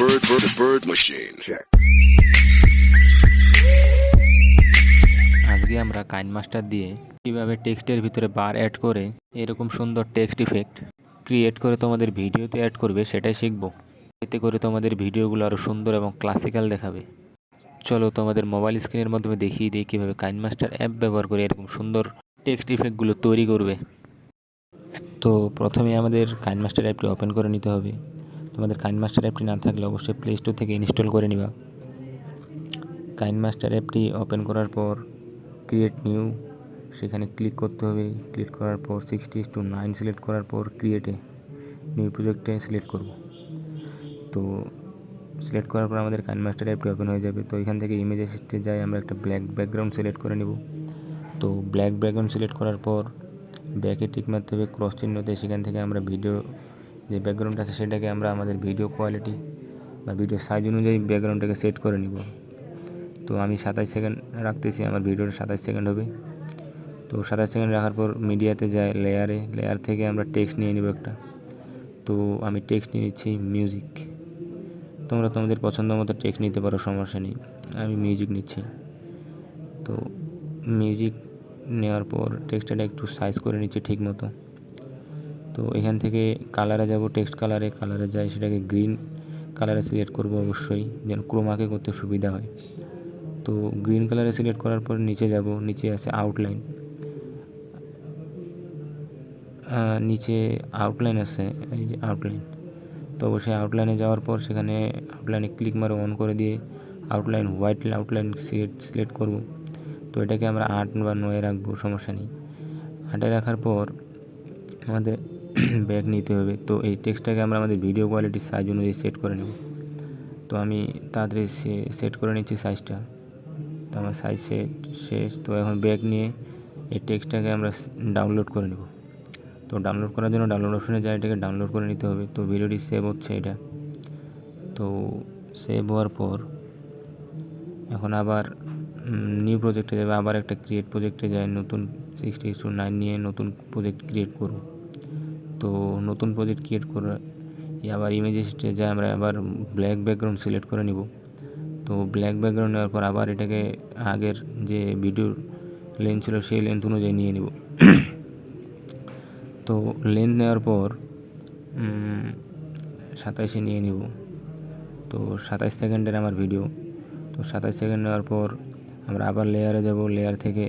bird, bird, the bird machine. Check. আজকে আমরা কাইন মাস্টার দিয়ে কীভাবে টেক্সটের ভিতরে বার অ্যাড করে এরকম সুন্দর টেক্সট ইফেক্ট ক্রিয়েট করে তোমাদের ভিডিওতে অ্যাড করবে সেটাই শিখব এতে করে তোমাদের ভিডিওগুলো আরও সুন্দর এবং ক্লাসিক্যাল দেখাবে চলো তোমাদের মোবাইল স্ক্রিনের মাধ্যমে দেখিয়ে দিই কীভাবে কাইন মাস্টার অ্যাপ ব্যবহার করে এরকম সুন্দর টেক্সট ইফেক্টগুলো তৈরি করবে তো প্রথমে আমাদের কাইন মাস্টার অ্যাপটি ওপেন করে নিতে হবে তোমাদের কাইন মাস্টার অ্যাপটি না থাকলে অবশ্যই প্লে স্টোর থেকে ইনস্টল করে নিবা। কাইন মাস্টার অ্যাপটি ওপেন করার পর ক্রিয়েট নিউ সেখানে ক্লিক করতে হবে। ক্লিক করার পর সিক্সটি টু নাইন সিলেক্ট করার পর ক্রিয়েটে নিউ প্রজেক্টে সিলেক্ট করব। তো সিলেক্ট করার পর আমাদের কাইন মাস্টার অ্যাপটি ওপেন হয়ে যাবে। তো এখান থেকে ইমেজ অ্যাসিস্টে যাই, আমরা একটা ব্ল্যাক ব্যাকগ্রাউন্ড সিলেক্ট করে নেব। তো ব্ল্যাক ব্যাকগ্রাউন্ড সিলেক্ট করার পর ব্যাকে টিক মারতে হবে ক্রস চিহ্নতে। সেখান থেকে আমরা ভিডিও যে ব্যাকগ্রাউন্ড আছে সেটাকে আমরা আমাদের ভিডিও কোয়ালিটি বা ভিডিও সাইজ অনুযায়ী ব্যাকগ্রাউন্ডটাকে সেট করে নিব। তো আমি সাতাশ সেকেন্ড রাখতেছি, আমার ভিডিওটা সাতাশ সেকেন্ড হবে। তো সাতাশ সেকেন্ড রাখার পর মিডিয়াতে যায় লেয়ারে লেয়ার থেকে আমরা টেক্সট নিয়ে নিব একটা। তো আমি টেক্সট নিয়ে নিচ্ছি মিউজিক তোমরা তোমাদের পছন্দ মতো টেক্সট নিতে পারো, সমস্যা নেই। আমি মিউজিক নিচ্ছি। তো মিউজিক নেওয়ার পর টেক্সটটা একটু সাইজ করে নিচ্ছি ঠিক মতো। তো এখান থেকে কালারে যাব টেক্সট কালারে কালারে যাই, সেটাকে গ্রিন কালারে সিলেক্ট করব অবশ্যই, যেন ক্রোমাকে করতে সুবিধা হয়। তো গ্রিন কালারে সিলেক্ট করার পর নিচে যাব, নিচে আছে আউটলাইন নিচে আউটলাইন আছে, এই যে আউটলাইন তো অবশ্যই আউটলাইনে যাওয়ার পর সেখানে আউটলাইনে ক্লিক মারে অন করে দিয়ে outline white outline select select করব। তো এটাকে আমরা আট বা নয়ে রাখব, সমস্যা নেই। আটে রাখার পর আমাদের ব্যাগ নিতে হবে। তো এই টেক্সটটাকে আমরা আমাদের ভিডিও কোয়ালিটির সাইজ অনুযায়ী সেট করে নেব। তো আমি তাড়াতাড়ি সেট করে নিচ্ছি সাইজটা তো আমার সাইজ সেট শেষ। তো এখন ব্যাগ নিয়ে এই টেক্সটটাকে আমরা ডাউনলোড করে নেব। তো ডাউনলোড করার জন্য ডাউনলোড অপশনে যাই এটাকে ডাউনলোড করে নিতে হবে। তো ভিডিওটি সেভ হচ্ছে এটা। তো সেভ হওয়ার পর এখন আবার নিউ প্রজেক্টে যাবে। আবার একটা ক্রিয়েট প্রজেক্টে যাই নতুন সিক্সটি টু নাইন নিয়ে নতুন প্রজেক্ট ক্রিয়েট করব। তো নতুন প্রজেক্ট ক্রিয়েট করে আবার ইমেজ এসিস্টে যাই আমরা আবার ব্ল্যাক ব্যাকগ্রাউন্ড সিলেক্ট করে নিব। তো ব্ল্যাক ব্যাকগ্রাউন্ড নেওয়ার পর আবার এটাকে আগের যে ভিডিওর লেন্থ ছিল সেই লেন্থ অনুযায়ী নিয়ে নিব। তো লেন্থ নেওয়ার পর সাতাইশে নিয়ে নিব। তো সাতাইশ সেকেন্ডের আমার ভিডিও তো সাতাইশ সেকেন্ড নেওয়ার পর আমরা আবার লেয়ারে যাব। লেয়ার থেকে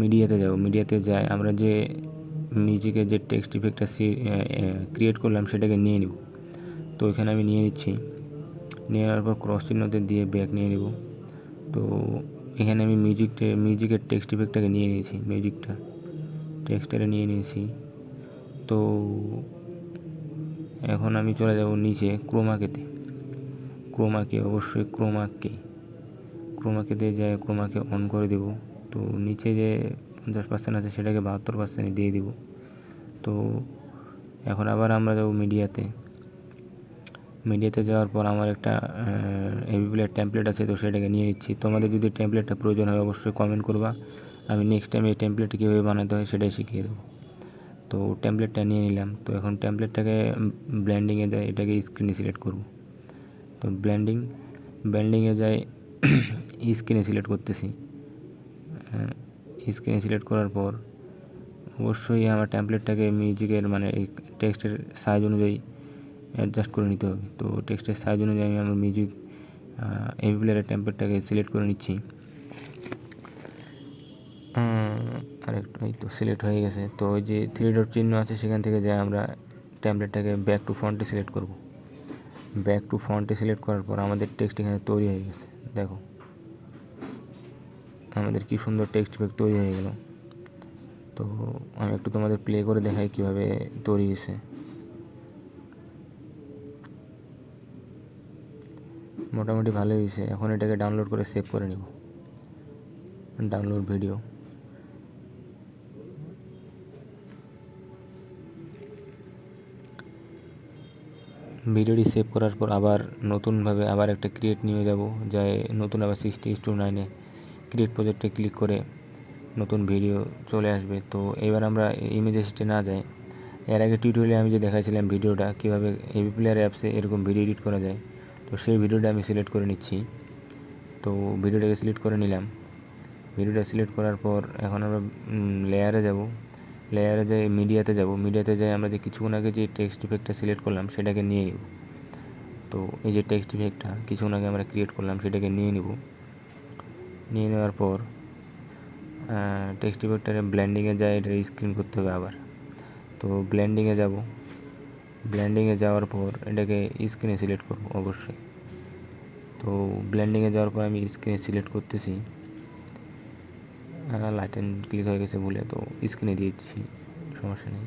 মিডিয়াতে যাব। মিডিয়াতে যাই, আমরা যে মিউজিকের যে টেক্সট ইফেক্টটা ক্রিয়েট করলাম সেটাকে নিয়ে নিব। তো এখানে আমি নিয়ে নিচ্ছি। নিয়ে নেওয়ার পর ক্রস চিহ্নতে দিয়ে ব্যাক নিয়ে নেব। তো এখানে আমি মিউজিকটা মিউজিকের টেক্সট ইফেক্টটাকে নিয়ে নিয়েছি মিউজিকটা টেক্সটারে নিয়ে নিয়েছি। তো এখন আমি চলে যাব নিচে ক্রোমাকেতে। ক্রোমাকে, অবশ্যই ক্রোমাকে। ক্রোমাকেতে যাই ক্রোমাকে অন করে দেব। তো নিচে যে পঞ্চাশ পার্সেন্ট আছে, সেটাকে বাহাত্তর পার্সেন্ট দিয়ে দেব। তো এখন আবার আমরা যাব মিডিয়াতে। মিডিয়াতে যাওয়ার পর আমার একটা এবিপ্লের টেমপ্লেট আছে, তো সেটাকে নিয়ে নিচ্ছি। তোমাদের যদি টেমপ্লেটটা প্রয়োজন হয়, অবশ্যই কমেন্ট করবা। আমি নেক্সট টাইম এই টেমপ্লেটটা কীভাবে বানাতে হয়, সেটাই শিখিয়ে দেবো। তো টেমপ্লেটটা নিয়ে নিলাম। তো এখন টেমপ্লেটটাকে ব্ল্যান্ডিংয়ে যায়, এটাকে স্ক্রিনে সিলেক্ট করব। তো ব্ল্যান্ডিং ব্ল্যান্ডিংয়ে যায় স্ক্রিনে সিলেক্ট করতেছি। স্ক্রিনে সিলেক্ট করার পর, অবশ্যই আমার টেমপ্লেটটাকে মিউজিকের মানে এই টেক্সটের সাইজ অনুযায়ী অ্যাডজাস্ট করে নিতে হবে। তো টেক্সটের সাইজ অনুযায়ী আমি আমার মিউজিক এভি প্লেয়ারের টেমপ্লেটটাকে সিলেক্ট করে নিচ্ছি। আর একটু এই তো সিলেক্ট হয়ে গেছে। তো ওই যে থ্রি ডট চিহ্ন আছে, সেখান থেকে যাই আমরা ট্যাবলেটটাকে ব্যাক টু ফন্টে সিলেক্ট করব। ব্যাক টু ফন্টে সিলেক্ট করার পর আমাদের টেক্সট এখানে তৈরি হয়ে গেছে। দেখো। আমাদের কি সুন্দর টেক্সট ব্যাক তৈরি হয়ে গেল। তো আমি একটু তোমাদের প্লে করে দেখাই কীভাবে তৈরি হয়েছে। মোটামুটি ভালোই হয়েছে। এখন এটাকে ডাউনলোড করে সেভ করে নিব। ডাউনলোড ভিডিও ভিডিওটি সেভ করার পর আবার নতুনভাবে আবার একটা ক্রিয়েট নিয়ে যাব, যাই নতুন আবার সিক্সটি টু নাইনে ক্রিয়েট প্রজেক্টে ক্লিক করে নতুন ভিডিও চলে আসবে। তো এবার আমরা ইমেজ এসিস্টে না যাই। এর আগে টিউটোরিয়ালে আমি যে দেখাইছিলাম ভিডিওটা কীভাবে এবি প্লেয়ার অ্যাপসে এরকম ভিডিও এডিট করা যায়, তো সেই ভিডিওটা আমি সিলেক্ট করে নিচ্ছি। তো ভিডিওটাকে সিলেক্ট করে নিলাম। ভিডিওটা সিলেক্ট করার পর এখন আমরা লেয়ারে যাব। লেয়ারে যাই মিডিয়াতে যাব। মিডিয়াতে যাই আমরা যে কিছুক্ষণ আগে যে টেক্সট ইফেক্টটা সিলেক্ট করলাম, সেটাকে নিয়ে নিব। তো এই যে টেক্সট ইফেক্টটা কিছুক্ষণ আগে আমরা ক্রিয়েট করলাম, সেটাকে নিয়ে নিব। নিয়ে নেওয়ার পর টেক্সট ইফেক্টারে ব্ল্যান্ডিংয়ে যায় এটা স্ক্রিন করতে হবে আবার। তো ব্ল্যান্ডিংয়ে যাব। ব্ল্যান্ডিংয়ে যাওয়ার পর এটাকে স্ক্রিনে সিলেক্ট করব, অবশ্যই। তো ব্ল্যান্ডিংয়ে যাওয়ার পর আমি স্ক্রিনে সিলেক্ট করতেছি। লাইটেন ক্লিক হয়ে গেছে বলে, তো স্ক্রিনে দিয়েছি, সমস্যা নেই।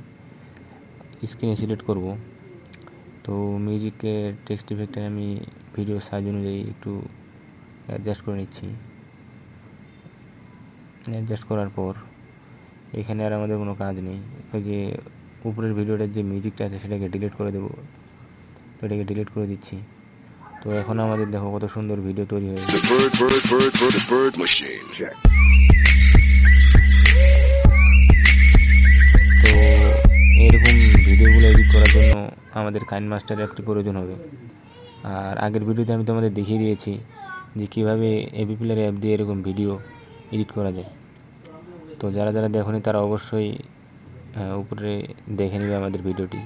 স্ক্রিনে সিলেক্ট করব। তো মিউজিকের টেক্সট ইফেক্টে আমি ভিডিও সাইজ অনুযায়ী একটু অ্যাডজাস্ট করে নিচ্ছি। অ্যাডজাস্ট করার পর এখানে আর আমাদের কোনো কাজ নেই। ওই যে উপরের ভিডিওটার যে মিউজিকটা আছে সেটাকে ডিলিট করে দেবো। এটাকে ডিলিট করে দিচ্ছি। তো এখন আমাদের দেখো কত সুন্দর ভিডিও তৈরি হয়ে. Check. তো এরকম ভিডিওগুলো এডিট করার জন্য আমাদের কাইন মাস্টারের একটি প্রয়োজন হবে। আর আগের ভিডিওতে আমি তোমাদের দেখিয়ে দিয়েছি যে কীভাবে এবি প্লেয়ার অ্যাপ দিয়ে এরকম ভিডিও এডিট করা যায়। তো যারা যারা দেখনি তারা অবশ্যই উপরে দেখে নেবে আমাদের ভিডিওটি